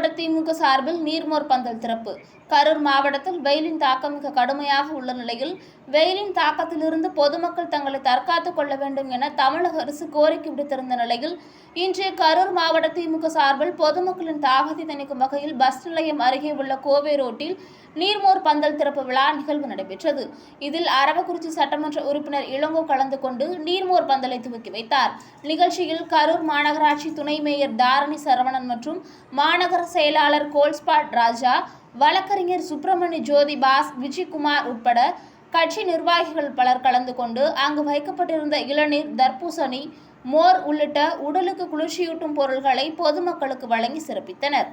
மாவட்ட திமுக சார்பில் நீர்மோர் பந்தல் திறப்பு. கரூர் மாவட்டத்தில் வெயிலின் தாக்கம் மிக கடுமையாக உள்ள நிலையில் வெயிலின் தாக்கத்திலிருந்து பொதுமக்கள் தங்களை தற்காத்துக் கொள்ள வேண்டும் என தமிழக அரசு கோரிக்கை விடுத்திருந்த நிலையில் இன்று கரூர் மாவட்ட திமுக சார்பில் பொதுமக்களின் தாகத்தை தணிக்கும் வகையில் பஸ் நிலையம் அருகே உள்ள கோவை ரோட்டில் நீர்மோர் பந்தல் திறப்பு விழா நிகழ்வு நடைபெற்றது. இதில் அரவக்குறிச்சி சட்டமன்ற உறுப்பினர் இளங்கோ கலந்து கொண்டு நீர்மோர் பந்தலை துவக்கி வைத்தார். நிகழ்ச்சியில் கரூர் மாநகராட்சி துணை மேயர் தாரணி சரவணன் மற்றும் மாநகர செயலாளர் கோல்ஸ்பாட் ராஜா வழக்கறிஞர் சுப்பிரமணிய ஜோதி பாஸ் விஜயகுமார் உட்பட கட்சி நிர்வாகிகள் பலர் கலந்து கொண்டு அங்கு வைக்கப்பட்டிருந்த இளநீர் தர்பூசணி மோர் உள்ளிட்ட உடலுக்கு குளிர்ச்சியூட்டும் பொருள்களை பொதுமக்களுக்கு வழங்கி சிறப்பித்தனர்.